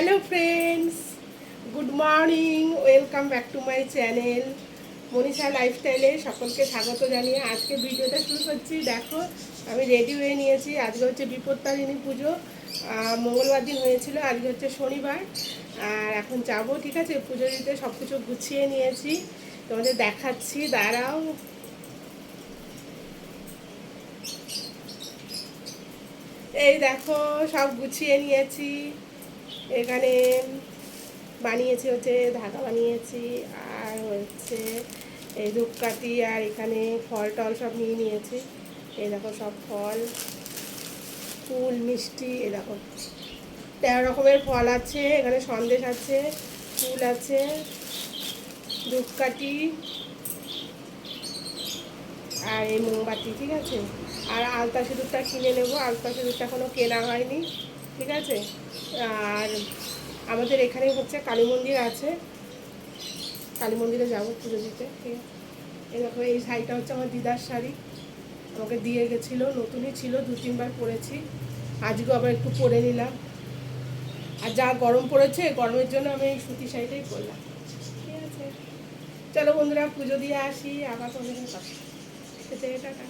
Hello friends good morning welcome back to my channel Manisha লাইফস্টাইলে সকলকে স্বাগত জানিয়ে আজকে ভিডিওটা শুরু করছি। দেখো, আমি রেডি হয়ে নিয়েছি। আজকে হচ্ছে বিপত্তারিণী পুজো। মঙ্গলবার দিন হয়েছিল। আজকে হচ্ছে শনিবার। আর এখন যাব, ঠিক আছে? পুজো দিতে সব কিছু গুছিয়ে নিয়েছি। তোমাদের দেখাচ্ছি। দাঁড়াও। এই দেখো, সব গুছিয়ে নিয়েছি। এখানে বানিয়েছি হচ্ছে ধাগা বানিয়েছি, আর হচ্ছে এই ধূপকাঠি, আর এখানে ফল টল সব নিয়ে নিয়েছি। এই দেখো সব ফল, ফুল, মিষ্টি এই দেখো। তেরো রকমের ফল আছে, এখানে সন্দেশ আছে, ফুল আছে, ধূপকাঠি, আর এই মোমবাতি, ঠিক আছে? আর আলতা সিঁদুরটা কিনে নেব, আলতা সিঁদুরটা এখনও কেনা হয়নি। ঠিক আছে? আর আমাদের এখানে হচ্ছে কালী মন্দির আছে। কালী মন্দিরে যাব পুজো দিতে, ঠিক আছে? এই এই শাড়িটা হচ্ছে আমার দিদার শাড়ি। আমাকে দিয়ে গেছিল, নতুনই ছিল, দু তিনবার পরেছি। আজকেও আবার একটু পরে নিলাম। আর যা গরম পড়েছে, গরমের জন্য আমি এই সুতি শাড়িটাই পরলাম। ঠিক আছে? চলো বন্ধুরা, পুজো দিয়ে আসি। আবার তোমাদের কথা। টাটা।